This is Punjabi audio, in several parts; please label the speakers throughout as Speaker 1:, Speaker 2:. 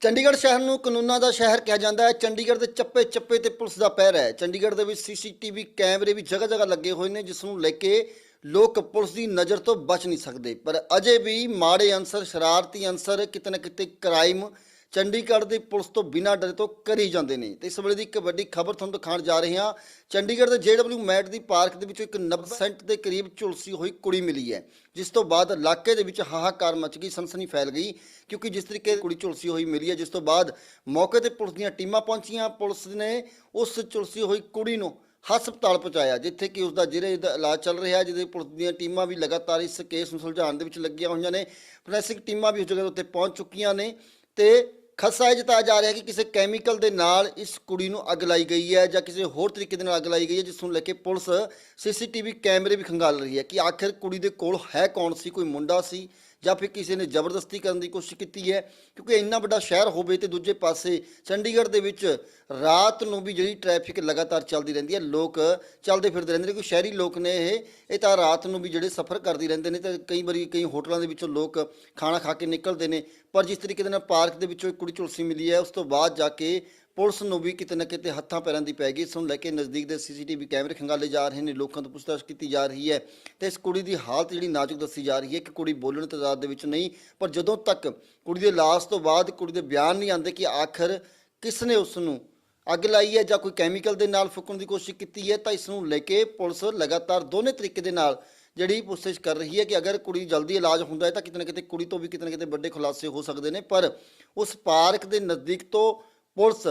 Speaker 1: ਚੰਡੀਗੜ੍ਹ ਸ਼ਹਿਰ ਨੂੰ ਕਾਨੂੰਨਾਂ ਦਾ ਸ਼ਹਿਰ ਕਿਹਾ ਜਾਂਦਾ ਹੈ। ਚੰਡੀਗੜ੍ਹ ਦੇ ਚੱਪੇ ਚੱਪੇ ਤੇ ਪੁਲਿਸ ਦਾ ਪਹਿਰਾ ਹੈ। ਚੰਡੀਗੜ੍ਹ ਦੇ ਵਿੱਚ ਸੀਸੀਟੀਵੀ ਕੈਮਰੇ ਵੀ ਜਗ੍ਹਾ ਜਗ੍ਹਾ ਲੱਗੇ ਹੋਏ ਨੇ, ਜਿਸ ਨੂੰ ਲੈ ਕੇ ਲੋਕ ਪੁਲਿਸ ਦੀ ਨਜ਼ਰ ਤੋਂ ਬਚ ਨਹੀਂ ਸਕਦੇ। ਪਰ ਅਜੇ ਵੀ ਮਾੜੇ ਅੰਸਰ ਸ਼ਰਾਰਤੀ ਅੰਸਰ ਕਿਤੇ ਨਾ ਕਿਤੇ ਕ੍ਰਾਈਮ ਚੰਡੀਗੜ੍ਹ ਦੀ ਪੁਲਿਸ ਤੋਂ ਬਿਨਾਂ ਡਰੇ ਤੋਂ ਕਰੀ ਜਾਂਦੇ ਨੇ। ਤੇ ਇਸ ਵੇਲੇ ਦੀ ਇੱਕ ਵੱਡੀ ਖਬਰ ਤੁਹਾਨੂੰ ਦਿਖਾਉਣ ਜਾ ਰਹੇ ਹਾਂ। ਚੰਡੀਗੜ੍ਹ ਦੇ ਜੇਡਬਲਯੂ ਮੈਟ ਦੀ ਪਾਰਕ ਦੇ ਵਿੱਚੋਂ ਇੱਕ 90% ਦੇ ਕਰੀਬ ਝੁਲਸੀ ਹੋਈ ਕੁੜੀ ਮਿਲੀ ਹੈ। ਜਿਸ ਤੋਂ ਬਾਅਦ ਇਲਾਕੇ ਦੇ ਵਿੱਚ ਹਾਹਾਕਾਰ ਮਚ ਗਈ, ਸਨਸਨੀ ਫੈਲ ਗਈ, ਕਿਉਂਕਿ ਜਿਸ ਤਰੀਕੇ ਕੁੜੀ ਝੁਲਸੀ ਹੋਈ ਮਿਲੀ ਹੈ, ਜਿਸ ਤੋਂ ਬਾਅਦ ਮੌਕੇ ਤੇ ਪੁਲਿਸ ਦੀਆਂ ਟੀਮਾਂ ਪਹੁੰਚੀਆਂ। ਪੁਲਿਸ ਨੇ ਉਸ ਝੁਲਸੀ ਹੋਈ ਕੁੜੀ ਨੂੰ ਹਸਪਤਾਲ ਪਹੁੰਚਾਇਆ, ਜਿੱਥੇ ਕਿ ਉਸ ਦਾ ਜਿਹੜੇ ਦਾ ਇਲਾਜ ਚੱਲ ਰਿਹਾ ਜਿਹਦੇ ਪੁਲਿਸ ਦੀਆਂ ਟੀਮਾਂ ਵੀ ਲਗਾਤਾਰ ਇਸ ਕੇਸ ਨੂੰ ਸੁਲਝਾਉਣ ਦੇ ਵਿੱਚ ਲੱਗੀਆਂ ਹੋਈਆਂ ਨੇ। ਫੋਰੈਂਸਿਕ ਟੀਮਾਂ ਵੀ ਉਸ ਜਗ੍ਹਾ ਉੱਤੇ ਪਹੁੰਚ ਚੁੱਕੀਆਂ ਨੇ ਤੇ ਖਸਾ ਇਹ ਜਤਾਇਆ ਜਾ ਰਿਹਾ ਕਿ ਕਿਸੇ ਕੈਮੀਕਲ ਦੇ ਨਾਲ ਇਸ ਕੁੜੀ ਨੂੰ ਅੱਗ ਲਾਈ ਗਈ ਹੈ ਜਾਂ ਕਿਸੇ ਹੋਰ ਤਰੀਕੇ ਦੇ ਨਾਲ ਅੱਗ ਲਾਈ ਗਈ ਹੈ, ਜਿਸ ਨੂੰ ਲੈ ਕੇ ਪੁਲਿਸ ਸੀਸੀਟੀਵੀ ਕੈਮਰੇ ਵੀ ਖੰਗਾਲ ਰਹੀ ਹੈ ਕਿ ਆਖਿਰ ਕੁੜੀ ਦੇ ਕੋਲ ਹੈ ਕੌਣ ਸੀ, ਕੋਈ ਮੁੰਡਾ ਸੀ? ਜਾਂ ਫਿਰ ਕਿਸੇ ਨੇ ਜ਼ਬਰਦਸਤੀ ਕਰਨ ਦੀ ਕੋਸ਼ਿਸ਼ ਕੀਤੀ ਹੈ, ਕਿਉਂਕਿ ਇੰਨਾ ਵੱਡਾ ਸ਼ਹਿਰ ਹੋਵੇ ਤੇ ਦੂਜੇ ਪਾਸੇ ਚੰਡੀਗੜ੍ਹ ਦੇ ਵਿੱਚ ਰਾਤ ਨੂੰ ਵੀ ਜਿਹੜੀ ਟ੍ਰੈਫਿਕ ਲਗਾਤਾਰ ਚੱਲਦੀ ਰਹਿੰਦੀ ਹੈ, ਲੋਕ ਚੱਲਦੇ ਫਿਰਦੇ ਰਹਿੰਦੇ ਨੇ, ਕਿਉਂਕਿ ਸ਼ਹਿਰੀ ਲੋਕ ਨੇ ਇਹ ਇਹ ਤਾਂ ਰਾਤ ਨੂੰ ਵੀ ਜਿਹੜੇ ਸਫ਼ਰ ਕਰਦੇ ਰਹਿੰਦੇ ਨੇ, ਤੇ ਕਈ ਵਾਰੀ ਕਈ ਹੋਟਲਾਂ ਦੇ ਵਿੱਚੋਂ ਲੋਕ ਖਾਣਾ ਖਾ ਕੇ ਨਿਕਲਦੇ ਨੇ, ਪਰ ਜਿਸ ਤਰੀਕੇ ਦੇ ਨਾਲ ਪਾਰਕ ਦੇ ਵਿੱਚੋਂ ਇੱਕ ਕੁੜੀ ਝੁਲਸੀ ਮਿਲੀ ਹੈ, ਉਸ ਤੋਂ ਬਾਅਦ ਜਾ ਕੇ ਪੁਲਿਸ ਨੂੰ ਵੀ ਕਿਤੇ ਨਾ ਕਿਤੇ ਹੱਥਾਂ ਪੈਰਾਂ ਦੀ ਪੈ ਗਈ। ਇਸ ਨੂੰ ਲੈ ਕੇ ਨਜ਼ਦੀਕ ਦੇ ਸੀਸੀਟੀਵੀ ਕੈਮਰੇ ਖੰਗਾਲੇ ਜਾ ਰਹੇ ਨੇ। ਲੋਕਾਂ ਤੋਂ ਪੁੱਛਤਾਛ ਕੀਤੀ ਜਾ ਰਹੀ ਹੈ ਤੇ ਇਸ ਕੁੜੀ ਦੀ ਹਾਲਤ ਜਿਹੜੀ ਨਾਜ਼ੁਕ ਦੱਸੀ ਜਾ ਰਹੀ ਹੈ ਕਿ ਕੁੜੀ ਬੋਲਣ ਤਦਾਦ ਦੇ ਵਿੱਚ ਨਹੀਂ, ਪਰ ਜਦੋਂ ਤੱਕ ਕੁੜੀ ਦੇ ਲਾਸ਼ ਤੋਂ ਬਾਅਦ ਕੁੜੀ ਦੇ ਬਿਆਨ ਨਹੀਂ ਆਉਂਦੇ ਕਿ ਆਖਰ ਕਿਸ ਨੇ ਉਸ ਨੂੰ ਅੱਗ ਲਾਈ ਹੈ ਜਾਂ ਕੋਈ ਕੈਮੀਕਲ ਦੇ ਨਾਲ ਫੁੱਕਣ ਦੀ ਕੋਸ਼ਿਸ਼ ਕੀਤੀ ਹੈ, ਤਾਂ ਇਸ ਨੂੰ ਲੈ ਕੇ ਪੁਲਿਸ ਲਗਾਤਾਰ ਦੋਨੇ ਤਰੀਕੇ ਦੇ ਨਾਲ ਜਿਹੜੀ ਪੁੱਛਤਾਛ ਕਰ ਰਹੀ ਹੈ ਕਿ ਅਗਰ ਕੁੜੀ ਜਲਦੀ ਇਲਾਜ ਹੁੰਦਾ ਹੈ ਤਾਂ ਕਿਤੇ ਨਾ ਕਿਤੇ ਕੁੜੀ ਤੋਂ ਵੀ ਕਿਤੇ ਨਾ ਕਿਤੇ ਵੱਡੇ ਖੁਲਾਸੇ ਹੋ ਸਕਦੇ ਨੇ। ਪਰ ਉਸ ਪਾਰਕ ਦੇ ਨਜ਼ਦੀਕ ਤੋਂ ਪੁਲਿਸ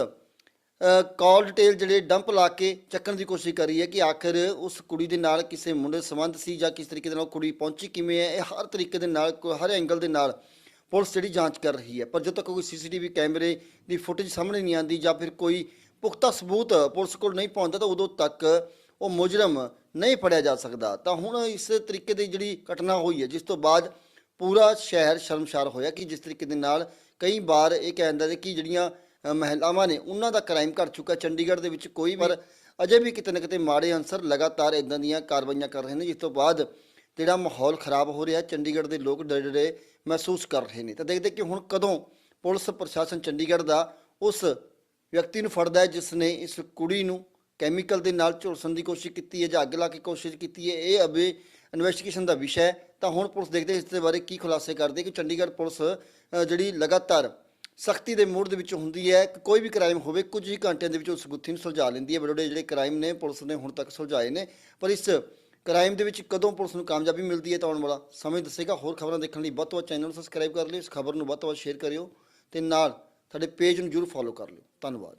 Speaker 1: ਕਾਲ ਡਿਟੇਲ ਜਿਹੜੇ ਡੰਪ ਲਾ ਕੇ ਚੱਕਣ ਦੀ ਕੋਸ਼ਿਸ਼ ਕਰ ਰਹੀ ਹੈ ਕਿ ਆਖਰ ਉਸ ਕੁੜੀ ਦੇ ਨਾਲ ਕਿਸੇ ਮੁੰਡੇ ਸੰਬੰਧ ਸੀ ਜਾਂ ਕਿਸ ਤਰੀਕੇ ਦੇ ਨਾਲ ਉਹ ਕੁੜੀ ਪਹੁੰਚੀ ਕਿਵੇਂ ਹੈ, ਇਹ ਹਰ ਤਰੀਕੇ ਦੇ ਨਾਲ ਕੋ- ਹਰ ਐਂਗਲ ਦੇ ਨਾਲ ਪੁਲਿਸ ਜਿਹੜੀ ਜਾਂਚ ਕਰ ਰਹੀ ਹੈ। ਪਰ ਜਦੋਂ ਤੱਕ ਕੋਈ ਸੀਸੀਟੀਵੀ ਕੈਮਰੇ ਦੀ ਫੁਟੇਜ ਸਾਹਮਣੇ ਨਹੀਂ ਆਉਂਦੀ ਜਾਂ ਫਿਰ ਕੋਈ ਪੁਖਤਾ ਸਬੂਤ ਪੁਲਿਸ ਕੋਲ ਨਹੀਂ ਪਹੁੰਚਦਾ, ਤਾਂ ਉਦੋਂ ਤੱਕ ਉਹ ਮੁਜਰਮ ਨਹੀਂ ਫੜਿਆ ਜਾ ਸਕਦਾ। ਤਾਂ ਹੁਣ ਇਸ ਤਰੀਕੇ ਦੀ ਜਿਹੜੀ ਘਟਨਾ ਹੋਈ ਹੈ, ਜਿਸ ਤੋਂ ਬਾਅਦ ਪੂਰਾ ਸ਼ਹਿਰ ਸ਼ਰਮਸ਼ਾਰ ਹੋਇਆ ਕਿ ਜਿਸ ਤਰੀਕੇ ਦੇ ਨਾਲ ਕਈ ਵਾਰ ਇਹ ਕਹਿੰਦਾ ਹੈ ਕਿ ਜਿਹੜੀਆਂ ਮਹਿਲਾਵਾਂ ਨੇ ਉਹਨਾਂ ਦਾ ਕ੍ਰਾਈਮ ਘਟ ਚੁੱਕਾ ਚੰਡੀਗੜ੍ਹ ਦੇ ਵਿੱਚ ਕੋਈ ਪਰ ਅਜੇ ਵੀ ਕਿਤੇ ਨਾ ਕਿਤੇ ਮਾੜੇ ਅਨਸਰ ਲਗਾਤਾਰ ਇਦਾਂ ਦੀਆਂ ਕਾਰਵਾਈਆਂ ਕਰ ਰਹੇ ਨੇ, ਜਿਸ ਤੋਂ ਬਾਅਦ ਜਿਹੜਾ ਮਾਹੌਲ ਖਰਾਬ ਹੋ ਰਿਹਾ ਚੰਡੀਗੜ੍ਹ ਦੇ ਲੋਕ ਡਰੇ ਡਰੇ ਮਹਿਸੂਸ ਕਰ ਰਹੇ ਨੇ। ਤਾਂ ਦੇਖਦੇ ਕਿ ਹੁਣ ਕਦੋਂ ਪੁਲਿਸ ਪ੍ਰਸ਼ਾਸਨ ਚੰਡੀਗੜ੍ਹ ਦਾ ਉਸ ਵਿਅਕਤੀ ਨੂੰ ਫੜਦਾ ਹੈ ਜਿਸ ਨੇ ਇਸ ਕੁੜੀ ਨੂੰ ਕੈਮੀਕਲ ਦੇ ਨਾਲ ਝੁਲਸਣ ਦੀ ਕੋਸ਼ਿਸ਼ ਕੀਤੀ ਹੈ ਜਾਂ ਅੱਗ ਲਾ ਕੇ ਕੋਸ਼ਿਸ਼ ਕੀਤੀ ਹੈ, ਇਹ ਅਬੇ ਇਨਵੈਸਟੀਗੇਸ਼ਨ ਦਾ ਵਿਸ਼ਾ ਹੈ। ਤਾਂ ਹੁਣ ਪੁਲਿਸ ਦੇਖਦੇ ਇਸ ਦੇ ਬਾਰੇ ਕੀ ਖੁਲਾਸੇ ਕਰਦੀ ਹੈ ਕਿ ਚੰਡੀਗੜ੍ਹ ਪੁਲਿਸ ਜਿਹੜੀ ਲਗਾਤਾਰ ਸਖਤੀ ਦੇ ਮੂਡ ਦੇ ਵਿੱਚ ਹੁੰਦੀ ਹੈ ਕਿ ਕੋਈ ਵੀ ਕ੍ਰਾਈਮ ਹੋਵੇ, ਕੁਝ ਹੀ ਘੰਟਿਆਂ ਦੇ ਵਿੱਚ ਉਸ ਗੁੱਥੀ ਨੂੰ ਸੁਲਝਾ ਲੈਂਦੀ ਹੈ। ਬੜੇ ਬੜੇ ਜਿਹੜੇ ਕ੍ਰਾਈਮ ਨੇ, ਪੁਲਿਸ ਨੇ ਹੁਣ ਤੱਕ ਸੁਲਝਾਏ ਨੇ। ਪਰ ਇਸ ਕ੍ਰਾਈਮ ਦੇ ਵਿੱਚ ਕਦੋਂ ਪੁਲਿਸ ਨੂੰ ਕਾਮਯਾਬੀ ਮਿਲਦੀ ਹੈ ਤਾਂ ਆਉਣ ਵਾਲਾ ਸਮੇਂ ਦੱਸੇਗਾ। ਹੋਰ ਖਬਰਾਂ ਦੇਖਣ ਲਈ ਵੱਧ ਤੋਂ ਵੱਧ ਚੈਨਲ ਨੂੰ ਸਬਸਕ੍ਰਾਈਬ ਕਰ ਲਿਓ। ਇਸ ਖਬਰ ਨੂੰ ਵੱਧ ਤੋਂ ਵੱਧ ਸ਼ੇਅਰ ਕਰਿਓ ਤੇ ਨਾਲ ਸਾਡੇ ਪੇਜ ਨੂੰ ਜਰੂਰ ਫੋਲੋ ਕਰ ਲਿਓ। ਧੰਨਵਾਦ।